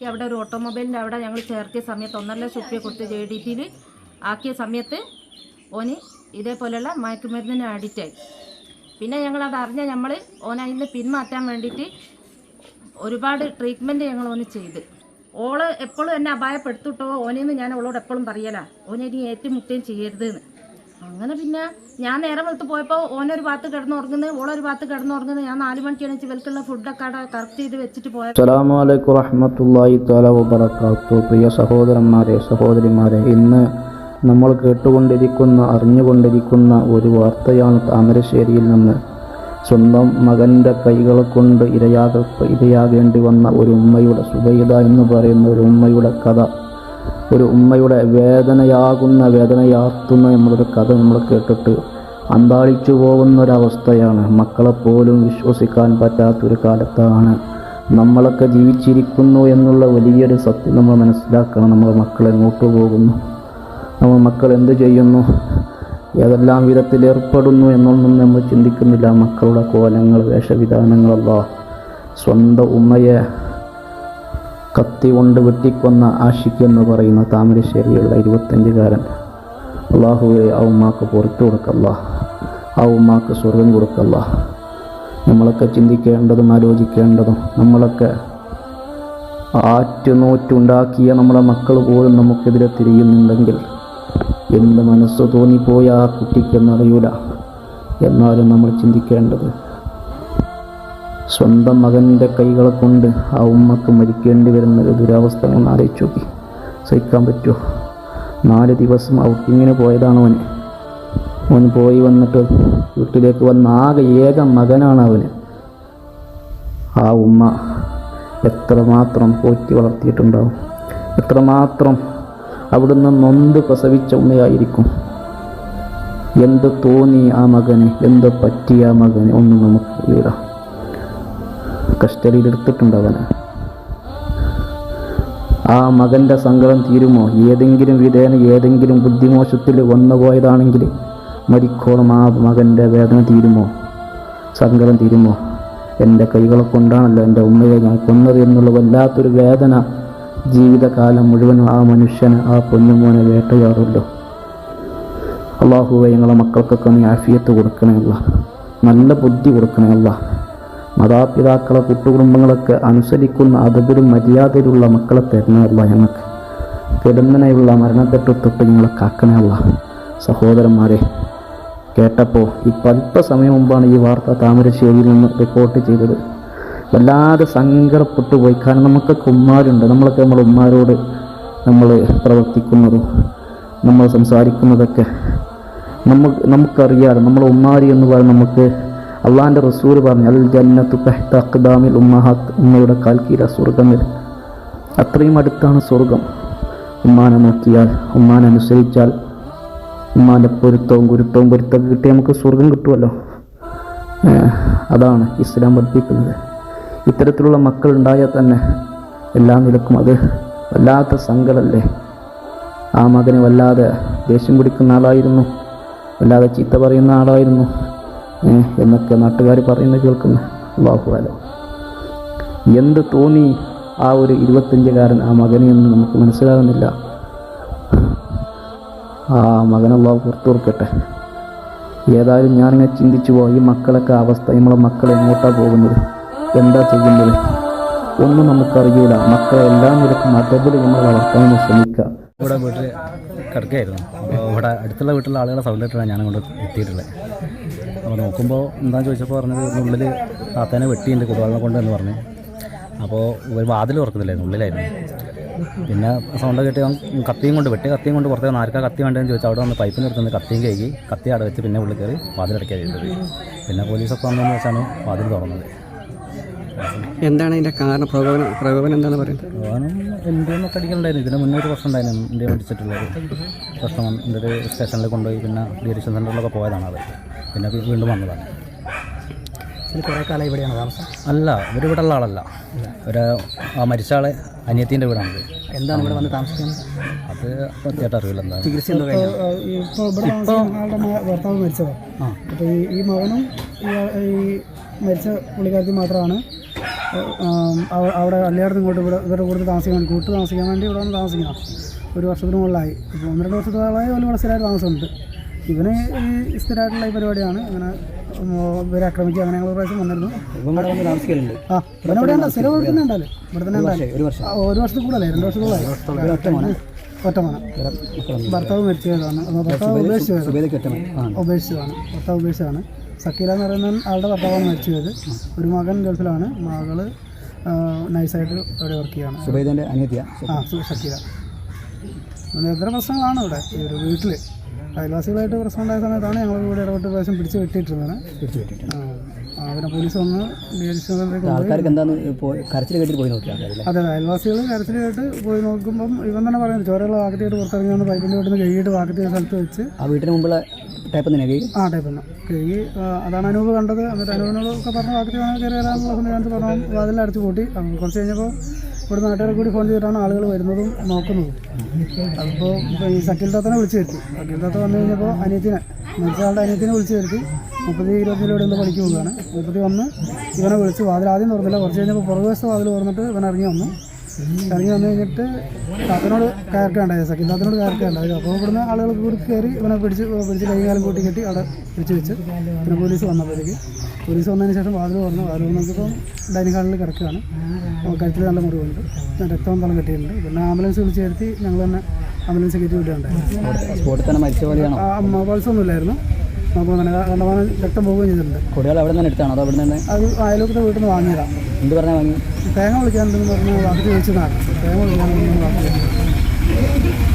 അവിടെ ഒരു ഓട്ടോമൊബൈലിന്റെ അവിടെ ഞങ്ങൾ ചേർത്തിയ സമയത്ത് ഒന്നല്ല ലക്ഷം കൊടുത്ത് ജെ ഡി ടിയിൽ ആക്കിയ സമയത്ത് ഓന് ഇതേപോലെയുള്ള മയക്കുമരുന്നിന് അഡിക്റ്റായി പിന്നെ ഞങ്ങളത് അറിഞ്ഞ നമ്മൾ ഓനെ നിന്ന് പിന്മാറ്റാൻ വേണ്ടിയിട്ട് ഒരുപാട് ട്രീറ്റ്മെന്റ് ഞങ്ങൾ ഓന് ചെയ്ത്. ഓൾ എപ്പോഴും എന്നെ അപായപ്പെടുത്തിട്ടോ ഓനെന്ന് ഞാൻ ഓളോട് എപ്പോഴും പറയലാ ഓനെ ഇനി ഏറ്റുമുട്ടുകയും ചെയ്യരുത് എന്ന്. അങ്ങനെ പിന്നെ ഞാൻ നേരെ വെളുത്ത് പോയപ്പോൾ ഓനൊരു ഭാഗത്ത് കിടന്നുറങ്ങുന്നത് ഓളൊരു ഭാഗത്ത് കിടന്നുറങ്ങുന്നത് ഞാൻ നാല് മണിക്ക് എണീച്ച് വെൽക്കുള്ള ഫുഡൊക്കെ അവിടെ കറക്റ്റ് ചെയ്ത് വെച്ചിട്ട് പോയത് അസലാമലൈക്കും റഹ്മത്തുള്ളാഹി വബറകാത്തു. പ്രിയ സഹോദരന്മാരെ സഹോദരിമാരെ ഇന്ന് നമ്മൾ കേട്ടുകൊണ്ടിരിക്കുന്ന അറിഞ്ഞുകൊണ്ടിരിക്കുന്ന ഒരു വാർത്തയാണ് താമരശ്ശേരിയിൽ നിന്ന് സ്വന്തം മകന്റെ കൈകൾ കൊണ്ട് ഇരയാക ഇരയാകേണ്ടി വന്ന ഒരു ഉമ്മയുടെ സുബൈദ എന്ന് പറയുന്ന ഒരു ഉമ്മയുടെ കഥ. ഒരു ഉമ്മയുടെ വേദനയാകുന്ന വേദനയാത്തുന്ന നമ്മളൊരു കഥ നമ്മൾ കേട്ടിട്ട് അന്താളിച്ചു പോകുന്ന ഒരവസ്ഥയാണ് മക്കളെപ്പോലും വിശ്വസിക്കാൻ പറ്റാത്തൊരു കാലത്താണ് നമ്മളൊക്കെ ജീവിച്ചിരിക്കുന്നു എന്നുള്ള വലിയൊരു സത്യം നമ്മൾ മനസ്സിലാക്കണം. നമ്മുടെ മക്കൾ എങ്ങോട്ട് പോകുന്നു. നമ്മൾ മക്കൾ എന്ത് ചെയ്യുന്നു? ഏതെല്ലാം വിധത്തിൽ ഏർപ്പെടുന്നു എന്നൊന്നും നമ്മൾ ചിന്തിക്കുന്നില്ല. മക്കളുടെ കോലങ്ങൾ വേഷവിധാനങ്ങളല്ല സ്വന്തം ഉമ്മയെ കത്തി കൊണ്ട് വെട്ടിക്കൊന്ന ആഷിഖ് എന്ന് പറയുന്ന താമരശ്ശേരിയുള്ള ഇരുപത്തഞ്ചുകാരൻ അള്ളാഹുവെ ആ ഉമ്മാക്ക് പുറത്തു കൊടുക്കല്ല. ആ ഉമ്മാക്ക് സ്വർഗം കൊടുക്കല്ല. നമ്മളൊക്കെ ചിന്തിക്കേണ്ടതും ആലോചിക്കേണ്ടതും നമ്മളൊക്കെ ആറ്റുനോറ്റുണ്ടാക്കിയ നമ്മളെ മക്കൾ പോലും നമുക്കെതിരെ തിരിയുന്നുണ്ടെങ്കിൽ എന്ത് മനസ്സ് തോന്നിപ്പോയ ആ കുട്ടിക്കെന്നറിയൂല എന്നാലും നമ്മൾ ചിന്തിക്കേണ്ടത് സ്വന്തം മകന്റെ കൈകളെ കൊണ്ട് ആ ഉമ്മക്ക് മരിക്കേണ്ടി വരുന്ന ഒരു ദുരവസ്ഥ ഒന്ന് ആലോചിച്ച് നോക്കി. സഹിക്കാൻ പറ്റുമോ നാല് ദിവസം ഔട്ടിങ്ങിന് പോയതാണ് അവന്. അവൻ പോയി വന്നിട്ട് വീട്ടിലേക്ക് വന്ന ആകെ ഏക മകനാണ് അവന്. ആ ഉമ്മ എത്രമാത്രം പോറ്റി വളർത്തിയിട്ടുണ്ടാവും? എത്രമാത്രം അവിടുന്ന് നൊന്ത് പ്രസവിച്ച ഉമ്മയായിരിക്കും? എന്ത് തോന്നി ആ മകന്? എന്ത് പറ്റി ആ മകന്? ഒന്നും നമുക്ക് അറിയില്ല കസ്റ്റഡിയിലെടുത്തിട്ടുണ്ട് അവനെ ആ മകന്റെ സങ്കടം തീരുമോ? ഏതെങ്കിലും വിധേന ഏതെങ്കിലും ബുദ്ധിമോശത്തിൽ വന്നു പോയതാണെങ്കിൽ മരിക്കോളം ആ മകന്റെ വേദന തീരുമോ? സങ്കടം തീരുമോ? എന്റെ കൈകളെ കൊണ്ടാണല്ലോ എന്റെ ഉമ്മയെ ഞാൻ കൊന്നത് എന്നുള്ള വല്ലാത്തൊരു വേദന ജീവിതകാലം മുഴുവൻ ആ മനുഷ്യന് ആ പൊന്നുമോനെ വേട്ടയാറുള്ളൂ അള്ളാഹുവെ ഞങ്ങളെ മക്കൾക്കൊക്കെ നീ ആഫിയത്ത് കൊടുക്കണേ അല്ല. നല്ല ബുദ്ധി കൊടുക്കണേ അല്ല. മാതാപിതാക്കളെ കുട്ടുകുടുംബങ്ങളൊക്കെ അനുസരിക്കുന്ന അതതിലും മര്യാദയിലുള്ള മക്കളെ തരണമല്ല ഞങ്ങൾക്ക്. കിടന്നനെയുള്ള മരണത്തെട്ട് തൊട്ട് ഞങ്ങളെ കാക്കണയുള്ള സഹോദരന്മാരെ കേട്ടപ്പോൾ ഇപ്പം അല്പ സമയം മുമ്പാണ് ഈ വാർത്ത താമരശ്ശേരിയിൽ നിന്ന് റിപ്പോർട്ട് ചെയ്തത്. വല്ലാതെ സങ്കടപ്പെട്ടു പോയി. കാരണം നമുക്കൊക്കെ ഉമ്മാരുണ്ട്. നമ്മളൊക്കെ നമ്മൾ ഉമ്മാരോട് നമ്മൾ പ്രവർത്തിക്കുന്നതും നമ്മൾ സംസാരിക്കുന്നതൊക്കെ നമുക്ക് നമുക്കറിയാതെ നമ്മൾ ഉമ്മാരി എന്ന് പറഞ്ഞാൽ നമുക്ക് അള്ളാഹിന്റെ റസൂൽ പറഞ്ഞു അൽ ജന്നത്തു അഖ്ദാമിൽ ഉമ്മഹാത്ത് ഉമ്മയുടെ കാൽക്കീര സ്വർഗമിൽ അത്രയും അടുത്താണ് സ്വർഗം ഉമ്മാനെ നോക്കിയാൽ ഉമ്മാനെ അനുസരിച്ചാൽ ഉമ്മാന്റെ പൊരുത്തവും ഗുരുത്തവും പൊരുത്തമൊക്കെ കിട്ടി നമുക്ക് സ്വർഗം കിട്ടുമല്ലോ അതാണ് ഇസ്ലാം പഠിപ്പിക്കുന്നത്. ഇത്തരത്തിലുള്ള മക്കൾ ഉണ്ടായാൽ തന്നെ എല്ലാ നിലക്കും അത് വല്ലാത്ത സങ്കടമല്ലേ ആ മകന് വല്ലാതെ ദേഷ്യം പിടിക്കുന്ന ആളായിരുന്നു. വല്ലാതെ ചീത്ത പറയുന്ന ആളായിരുന്നു. എന്നൊക്കെ നാട്ടുകാർ പറയുന്നത് കേൾക്കുന്ന അള്ളാഹുവാലോ എന്ത് തോന്നി ആ ഒരു ഇരുപത്തഞ്ചുകാരൻ ആ മകനെ എന്ന് നമുക്ക് മനസ്സിലാകുന്നില്ല. ആ മകനുള്ള പുറത്തു കൊടുക്കട്ടെ. ഏതായാലും ഞാനിങ്ങനെ ചിന്തിച്ചു പോയി ഈ മക്കളൊക്കെ അവസ്ഥ നമ്മളെ മക്കൾ എങ്ങോട്ടാണ് പോകുന്നത്? എന്താ ചെയ്യുന്നത് ഒന്നും നമുക്കറിയൂല. മക്കളെ എല്ലാം നിരക്കും അതബിൽ നമ്മൾ വളർത്താൻ ശ്രമിക്കുക. ഇവിടെ വീട്ടിൽ കിടക്കുകയായിരുന്നു അപ്പോൾ ഇവിടെ അടുത്തുള്ള വീട്ടിലുള്ള ആളുകളെ സൗണ്ടിട്ടാണ് ഞാൻ അങ്ങോട്ട് എത്തിയിട്ടുള്ളത്. അപ്പോൾ നോക്കുമ്പോൾ എന്താണെന്ന് ചോദിച്ചപ്പോൾ പറഞ്ഞത് ഉള്ളിൽ താത്തേനെ വെട്ടിയുണ്ട് കുതുവാളിനെ കൊണ്ട് എന്ന് പറഞ്ഞു. അപ്പോൾ ഒരു വാതിൽ തുറക്കുന്നില്ലായിരുന്നു ഉള്ളിലായിരുന്നു. പിന്നെ സൗണ്ട് കേട്ട് കത്തിയും കൊണ്ട് വെട്ടി കത്തിയും കൊണ്ട് പുറത്തേക്ക് ആർക്കാ കത്തി വേണ്ടതെന്ന് ചോദിച്ചാൽ അവിടെ വന്ന് പൈപ്പിന് എടുത്തുനിന്ന് കത്തിയും കഴുകി കത്തി അവിടെ വെച്ച് പിന്നെ ഉള്ളിൽ കയറി വാതിലടയ്ക്കുക ചെയ്തത് പിന്നെ പോലീസൊക്കെ വന്നതെന്ന് വെച്ചാണ് വാതിൽ തുറന്നത്. എന്താണ് അതിന്റെ കാരണം? പ്രകോപനം പ്രകോപനം എന്താണ് പറയുന്നത്? പ്രകോപനം ഇന്ത്യ എന്നൊക്കെ അടിക്കലുണ്ടായിരുന്നു. ഇതിന് മുന്നേ ഒരു പ്രശ്നം ഉണ്ടായിരുന്നു. ഇന്ത്യ അടിച്ചിട്ടുള്ളത് പ്രശ്നം എന്റെ ഒരു സ്റ്റേഷനിൽ കൊണ്ടുപോയി പിന്നെ ഡീഡിഷൻ സെന്ററിലൊക്കെ പോയതാണ് അത് പിന്നെ വീണ്ടും വന്നതാണ്. കുറേ കാലം ഇവിടെയാണ് താമസം. അല്ല ഒരു ഇവിടെ ഉള്ള ആളല്ല. ഒരു ആ മരിച്ച ആളെ അനിയത്തിന്റെ വീടാണത്. എന്താണ് ഇവിടെ വന്ന് താമസിക്കുന്നത്? അത് കൃത്യമായിട്ട് അറിയില്ല എന്താ. ചികിത്സ ഇപ്പോൾ ഇവിടെ ഭർത്താവ് മരിച്ചതാണ് ആ. അപ്പോൾ ഈ ഈ മകനും ഈ മരിച്ച പുള്ളിക്കാരത്തിൽ മാത്രമാണ് അവിടെ എല്ലായിടത്തും ഇങ്ങോട്ട് ഇവിടെ ഇവരുടെ കൂടുതൽ താമസിക്കാൻ വേണ്ടി കൂട്ട് താമസിക്കാൻ വേണ്ടി ഇവിടെ വന്ന് താമസിക്കണം. ഒരു വർഷത്തിന് മുകളിലായി. ഇപ്പോൾ ഒന്ന് രണ്ട് വർഷത്തോളമായി ഒരു വർഷത്തിലായിട്ട് സ്ഥിരമായിട്ട് താമസമുണ്ട്. ഇവന് ഈ സ്ഥിരമായിട്ടുള്ള ഈ പരിപാടിയാണ്. അങ്ങനെ ഇവരെ ആക്രമിക്കുക അങ്ങനെ ഞങ്ങൾ പ്രാവശ്യം വന്നിരുന്നു. താമസിക്കലുണ്ട്. ആ ഇവിടെ ഉണ്ട്. സ്ഥിരം ഇവിടെ തന്നെ ഇവിടെ തന്നെ ഒരു വർഷം. ഒരു വർഷത്തിൽ കൂടുതലേ രണ്ട് വർഷത്തോളമായി ഒറ്റമാണ് ഭർത്താവ് മരിച്ചതാണ് ഭർത്താവ് ഉപേക്ഷിച്ചു പോയത് സുബേദയ്ക്ക് ഒറ്റ മോൻ ആ. ഉപേക്ഷിച്ചതാണ്. ഭർത്താവ് ഉപേക്ഷിച്ചതാണ്. സക്കീല എന്ന് പറയുന്ന ആളുടെ ഭർത്താവാണ് മരിച്ചു പോയത് ഒരു മകൻ ഗൾഫിലാണ്. മകൾ നൈസായിട്ട് അവിടെ വർക്ക് ചെയ്യാണ്. സുബൈദന്റെ അനിയത്തിയ? ആ സക്കീല. നിരന്തര പ്രശ്നങ്ങളാണ് ഇവിടെ ഈ ഒരു വീട്ടിൽ അയൽവാസികളായിട്ട് പ്രശ്നം ഉണ്ടായ സമയത്താണ് ഞങ്ങൾ ഇവിടെ ഇടപെട്ട് പ്രാവശ്യം പിടിച്ച് വെട്ടിയിട്ടിരുന്നത് പിടിച്ചു പിന്നെ പോലീസ് വന്ന് ആൾക്കാർക്ക് എന്താന്ന് പോയി കരച്ചിൽ കേട്ടിട്ട് പോയി നോക്കി ആൾക്കാരല്ലേ അതെ അയൽവാസികൾ കരച്ചിലായിട്ട് പോയി നോക്കുമ്പം ഇവൻ തന്നെ പറയുന്നത് ചോരയുള്ള വാക്കത്തിയായിട്ട് പുറത്തിറങ്ങി വന്ന് പൈപ്പിന്റെ വീട്ടിൽ നിന്ന് കഴുകിയിട്ട് വാക്കത്തിയ സ്ഥലത്ത് വെച്ച് ആ വീട്ടിന് മുമ്പുള്ള ടൈപ്പ് തന്നെ കഴുകി ആ ടൈപ്പെണ്ണ കഴുകി അതാണ് അനൂപ് കണ്ടത്. എന്നിട്ട് അനൂപിനോട് ഒക്കെ പറഞ്ഞു വേണം കയറി വരാനുള്ള സമയത്ത് പറഞ്ഞു അതിൽ അടച്ചു കൂട്ടി കുറച്ച് കഴിഞ്ഞപ്പോൾ ഇവിടെ നാട്ടുകാരെ കൂടി ഫോൺ ചെയ്തിട്ടാണ് ആളുകൾ വരുന്നതും നോക്കുന്നതും. അപ്പോൾ ഈ സക്കീൽ താത്തനെ വിളിച്ചു വരുത്തി. സക്കീൽ താത്ത വന്നു കഴിഞ്ഞപ്പോൾ അനിയത്തിനെ മനസ്സിലാളുടെ അനിയത്തിനെ വിളിച്ചു വരുത്തി. മുപ്പത്തി ഇരുപത്തിലൂടെ എന്തോ പണിക്ക് പോവുകയാണ്. മുപ്പത്തി വന്ന് ഇവനെ വിളിച്ച് വാതിൽ ആദ്യം തുറന്നില്ല. കുറച്ച് കഴിഞ്ഞപ്പോൾ പുറകുവശത്ത് വാതിൽ തുറന്നിട്ട് ഇവൻ ഇറങ്ങി വന്നു. ഇറങ്ങി വന്നു കഴിഞ്ഞിട്ട് അതിനോട് കയറട്ട് ഉണ്ടായത് കയർക്കാണ്ടായത് അതിനോട് താത്തനോട് ഉണ്ടായത് അപ്പോൾ ഇവിടുന്ന് ആളുകൾ കൂടി കയറി ഇവനെ പിടിച്ച് പിടിച്ച് കൈകാലം കൂട്ടി കെട്ടി അവിടെ പിടിച്ച് വെച്ച്. പിന്നെ പോലീസ് വന്നപ്പോഴേക്ക് പോലീസ് വന്നതിന് ശേഷം വാതിൽ തുറന്നു. വാതിൽ നോക്കിയപ്പോൾ ഡൈനിങ് ഹാളിൽ കിടക്കുകയാണ്. കഴുത്തിൽ നല്ല മുറിവുണ്ട്. രക്തം തളം കെട്ടിയിട്ടുണ്ട്. പിന്നെ ആംബുലൻസ് വിളിച്ച് ചേർത്തി ഞങ്ങൾ തന്നെ ആംബുലൻസ് കയറ്റി വിടുകയുണ്ടായി. സ്പോട്ടിൽ അപ്പോൾ തന്നെ കണ്ടമാനം രക്തം പോവുകയും ചെയ്തിട്ടുണ്ട്. കുടികൾ അവിടെ നിന്ന് എടുത്താണോ? അതോ അവിടെ നിന്ന് അത് അയലോക്കത്തെ വീട്ടിൽ നിന്ന് വാങ്ങിയതാണ് എന്ത് പറഞ്ഞാൽ വാങ്ങി? തേങ്ങ വിളിക്കാനുണ്ടെന്ന് പറഞ്ഞ് വാക്ക് ചോദിച്ചതാണ്. തേങ്ങ വിളിക്കാനുണ്ടെന്ന് വാക്ക്